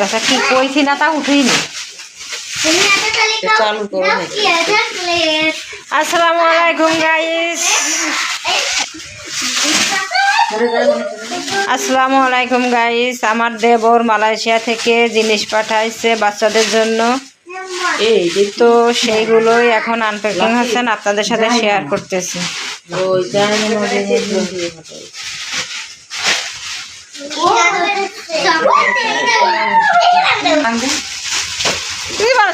দেখা কি কইছি না তা উঠেইনি চালু করো আসসালামু আলাইকুম গাইস আসসালামু আলাইকুম গাইস আমার দেবর মালয়েশিয়া থেকে জিনিস পাঠাইছে বাচ্চাদের জন্য। এই তো সেইগুলোই এখন আনপ্যাকিং হচ্ছেন আপনাদের সাথে শেয়ার করতেছি। ওই জানি মধ্যে দিয়ে ফাটাই। তুই ভালো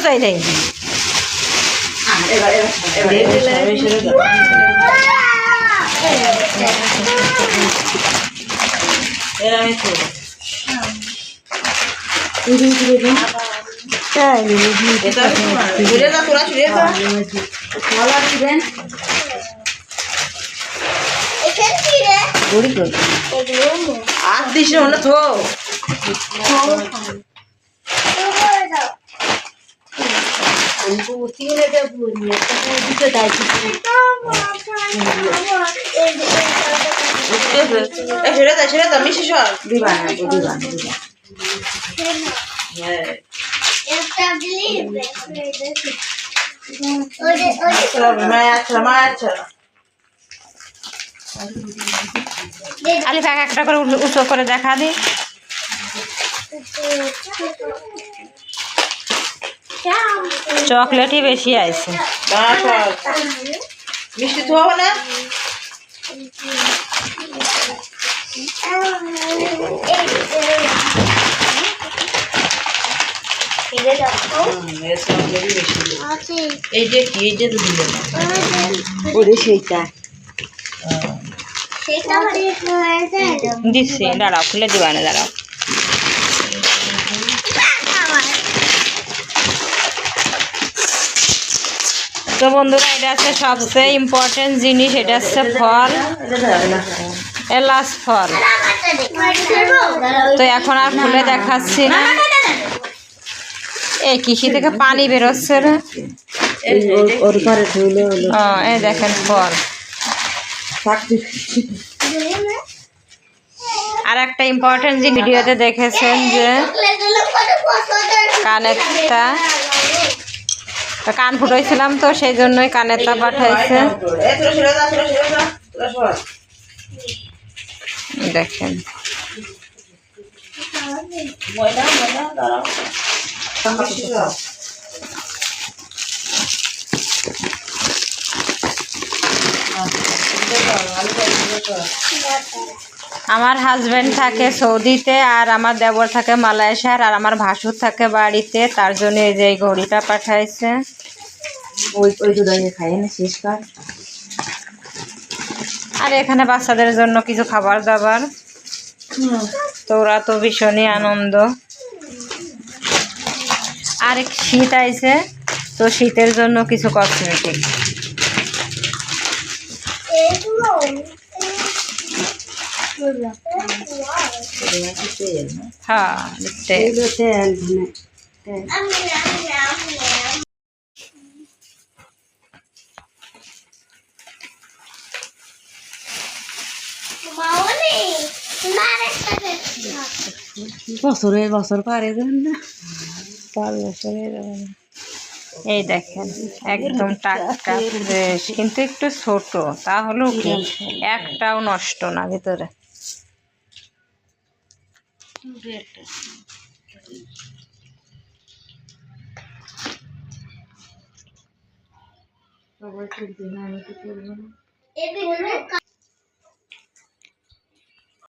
আচ্ছা। আলিফ একটা করে উঁচু- করে দেখা দি চকলেটই বেশি আছে। মিষ্টি না। এই যে কি এই যে তো দিল না ওরে সেইটা দিচ্ছি দাঁড়াও খুলে দিবা না দাঁড়াও তো বন্ধুরা, এটা হচ্ছে সবচেয়ে ইম্পর্টেন্ট জিনিস, এটা হচ্ছে ফল। এলাচ ফল। তো এখন আর খুলে দেখাচ্ছি না। এই কৃষি থেকে পানি বেরোচ্ছে এই দেখেন ফল। আর একটা ইম্পর্টেন্ট যে ভিডিওতে দেখেছেন যে, কানেরটা কান ফুটাইছিলাম তো সেই জন্যই পাঠাইছে দাও, তোরা সর। দেখেন আমার হাজব্যান্ড থাকে সৌদিতে আর আমার দেবর থাকে মালয়েশিয়ার আর আমার ভাসুর থাকে বাড়িতে। তার জন্য এই যে ঘড়িটা পাঠাইছে। ওই ওই দুটাকে খাই না শেষ কার। আর এখানে বাচ্চাদের জন্য কিছু খাবার দাবার। তো ওরা তো ভীষণই আনন্দ। আর এক শীত আইছে তো শীতের জন্য কিছু কসমেটিক বছরের বছর পারে না বছরের এই দেখেন, একদম টাটকা কিন্তু একটু ছোট, তাহলেও কি? একটাও নষ্ট না ভিতরে। সবাই তুলতে না আমি তো তুলবো না